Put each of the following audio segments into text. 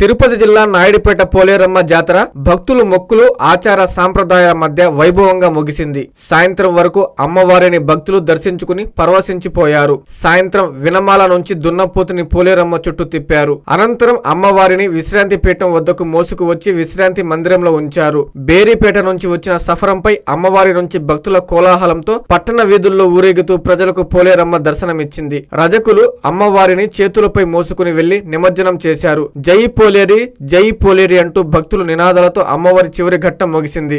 తిరుపతి జిల్లా నాయుడుపేట పోలేరమ్మ జాతర భక్తులు మొక్కులు ఆచార సాంప్రదాయాల మధ్య వైభవంగా ముగిసింది. సాయంత్రం వరకు అమ్మవారిని భక్తులు దర్శించుకుని పరవశించిపోయారు. సాయంత్రం వినమాల నుంచి దున్నపోతుని పోలేరమ్మ చుట్టూ తిప్పారు. అనంతరం అమ్మవారిని విశ్రాంతి పీఠం వద్దకు మోసుకు వచ్చి విశ్రాంతి మందిరంలో ఉంచారు. బేరీపేట నుంచి వచ్చిన సఫరంపై అమ్మవారి నుంచి భక్తుల కోలాహలంతో పట్టణ వీధుల్లో ఊరేగుతూ ప్రజలకు పోలేరమ్మ దర్శనమిచ్చింది. రజకులు అమ్మవారిని చేతులపై మోసుకుని వెళ్ళి నిమజ్జనం చేశారు. జై పోలేరి జై పోలేరి అంటూ భక్తులు నినాదాలతో అమ్మవారి చివరి ఘట్టం ముగిసింది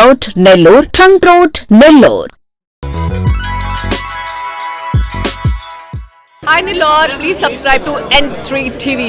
Nellore trunk road Nellore Hi Nilor, please subscribe to N3 TV.